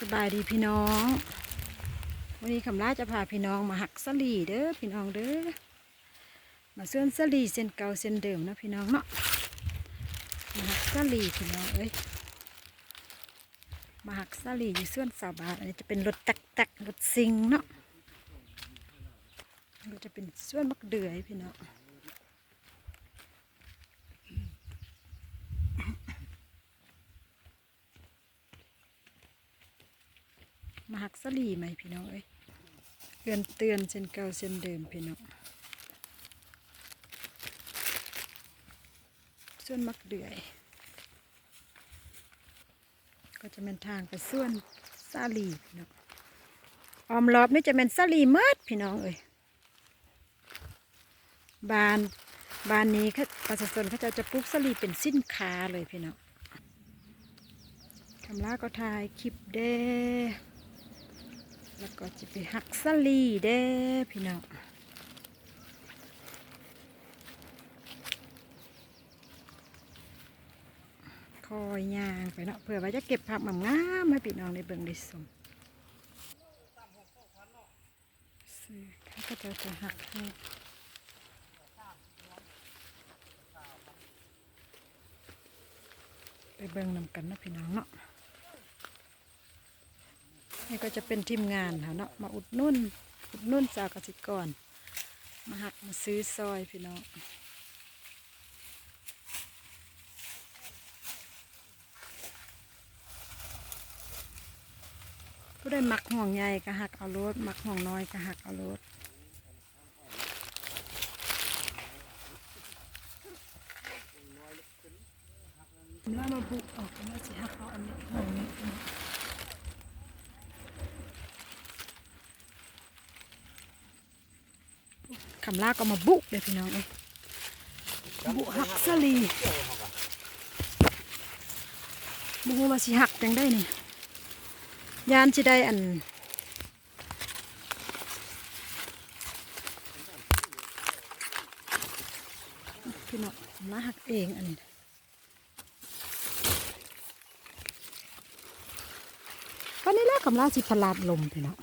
สบายดีพี่น้อง วันนี้คำลาจะพาพี่น้องมาหักสลีเด้อพี่น้องเด้อ มาเส้นสลีเส้นเก่าเส้นเดิมนะพี่น้องเนาะ มาหักสลีพี่น้องเอ้ย มาหักสลีอยู่ส่วนสาวบาทอันนี้จะเป็นรถตักตักๆรถซิงเนาะมันจะเป็นเส่วนมักเดือยพี่น้อง มาหักสลีไหมพี่น้องเอ้ยเตือนเตือนเส้นเก่าเส้นเดิมพี่น้องส่วนมักเดือย ก็จะเป็นทางไปส่วนซาลีพี่น้องออมรอบนี่จะเป็นซาลีเมิดพี่น้องเอ้ยบานบานนี้ประชาชนเขาจะจะปลูกซาลีเป็นสินค้าเลยพี่น้องคำลาก็ถ่ายคลิปเด้ แล้วก็จะไปหักสลีเด้พี่น้องคอยยางไปเนาะเผื่อว่าจะเก็บผักงามให้พี่น้องในเบิ่งได้สมซื้อเขาก็จะจะหักให้ไปเบิ่งนำกันนะพี่น้องเนาะ นี่ก็จะเป็นทีมงานค่ะเนาะมาอุดนุ่นอุดนุ่นจากกสิกร มาหักมาซื้อซอยพี่น้องผู้ได้หมักห่วงใหญ่ก็หักเอารถหมักห่วงน้อยก็หักเอารถแล้วมาบุกออกกันว่าสิหักเอาอันนี้ห่วงนี้ คำลาก็มาบุกเลยพี่น้องเอ้บุกหักสลีบุกมาสิหักจังได้นี่ยานสิได้อันพี่น้องมาหักเองอันนี้วันนี้แหละคำลาสิพลาดลมพี่น้อง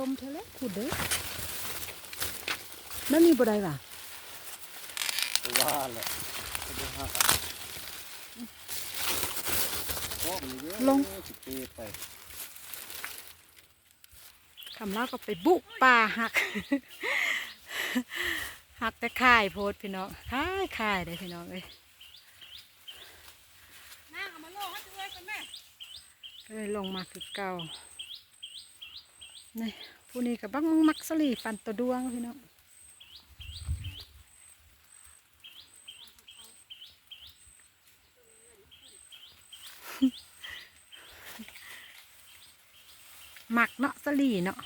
ลมเธอแล้วขุดเด้อนั่นมีบ่ได้ป่ะว่าแหละจะดูหักอะโอ้มันเยอะลงสิปีไปคำลาก็ไปบุกป่าหัก หักแต่ข่ายโพดพี่น้องข่ายข่ายเลยพี่น้องเอ้ยน้าเอามาโลให้ด้วยกันแม่ก็เลยลงมาคือเก่า นี่ผู้นี้กับบังมักสลีปันตัวดวงพี่น้องหมักเนาะสลีเนาะ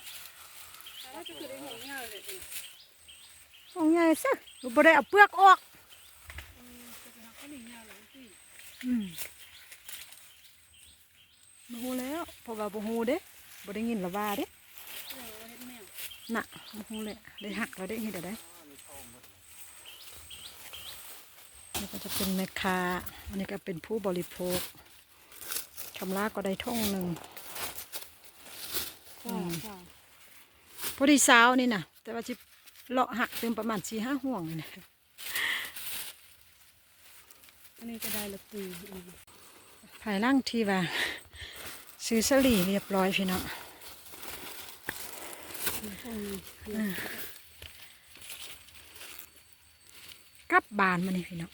แล้วจะคือได้หัวเงายสิโอ้ยซะบ่ได้เอาเปลือกออกจะไปหาข้าวเหนียงาเลยสิอืมบ่ฮู้แล้วเพราะว่าบ่ฮู้เด้บ่ได้ยินละว่าเด้เออเฮ็ด แมวน่ะบ่ฮู้เลยได้หักแล้วได้เฮ็ดได้นี่ก็จะเป็นแม่ค้าอันนี้ก็เป็นผู้บริโภคคำลาก็ได้ท่องหนึ่งค่ะค่ะพอดีสาวนี่น่ะแต่ว่าสิเลาะหักเต็มประมาณสี่ห้าห่วงนี่นะอันนี้ก็ได้ละตีอีกภายหล่างที่ว่าซื้อสลีเรียบร้อยพี่น้องอืม กับบานมานี่พี่น้อง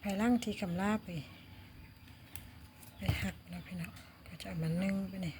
ภายหล่างที่คำลาไป ไปหักแล้วพี่น้องก็จะเอามานึ่งไปนี่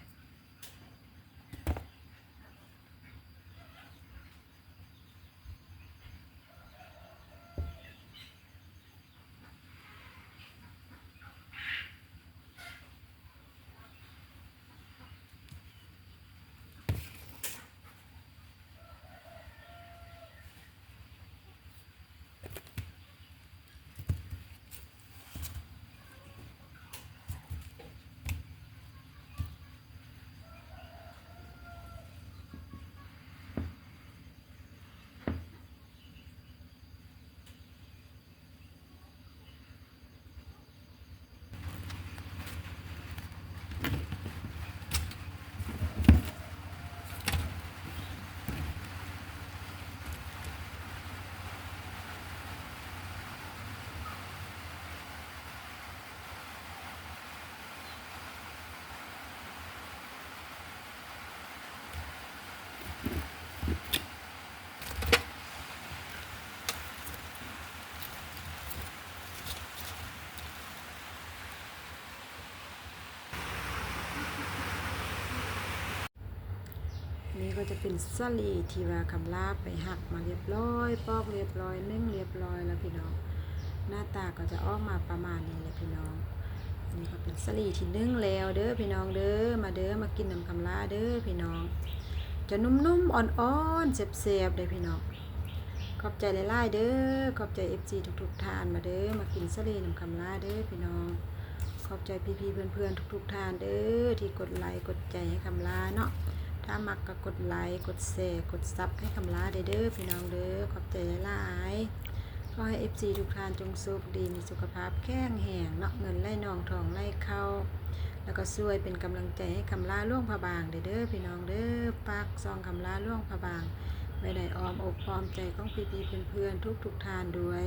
ก็จะเป็นสลีที่ว่าคำลาไปหักมาเรียบร้อย ปอกเรียบร้อยนึ่งเรียบร้อยแล้วพี่น้อง หน้าตาก็จะออกมาประมาณนี้เลยพี่น้อง นี่ก็เป็นสลีที่นึ่งแล้วเด้อพี่น้องเด้อ มาเด้อมากินน้ำคำลาเด้อพี่น้อง จะนุ่มๆอ่อนๆเสียบๆเลยพี่น้อง ขอบใจหลายๆเด้อ ขอบใจ FC ทุกๆทานมาเด้อ มากินสลีน้ำคำลาเด้อพี่น้อง ขอบใจพี่ๆเพื่อนๆทุกๆทานเด้อที่กดไลค์กดใจให้คำลาเนาะ ถ้ามักก็กดไลค์ กดแชร์ กดซับให้คำลาเด้อพี่น้องเด้อขอบใจหลายขอให้ FC ทุกท่านจงสุขดีมีสุขภาพแข็งแรงเนาะเงินไหลนองทองไหลเข้า แล้วก็ช่วยเป็นกำลังใจให้คำลาล่วงพระบางเด้อพี่น้องเด้อปากซองคำลาล่วงพระบางไว้ในอ้อมอกอ้อมใจของพี่ๆเพื่อนๆทุกๆท่านด้วย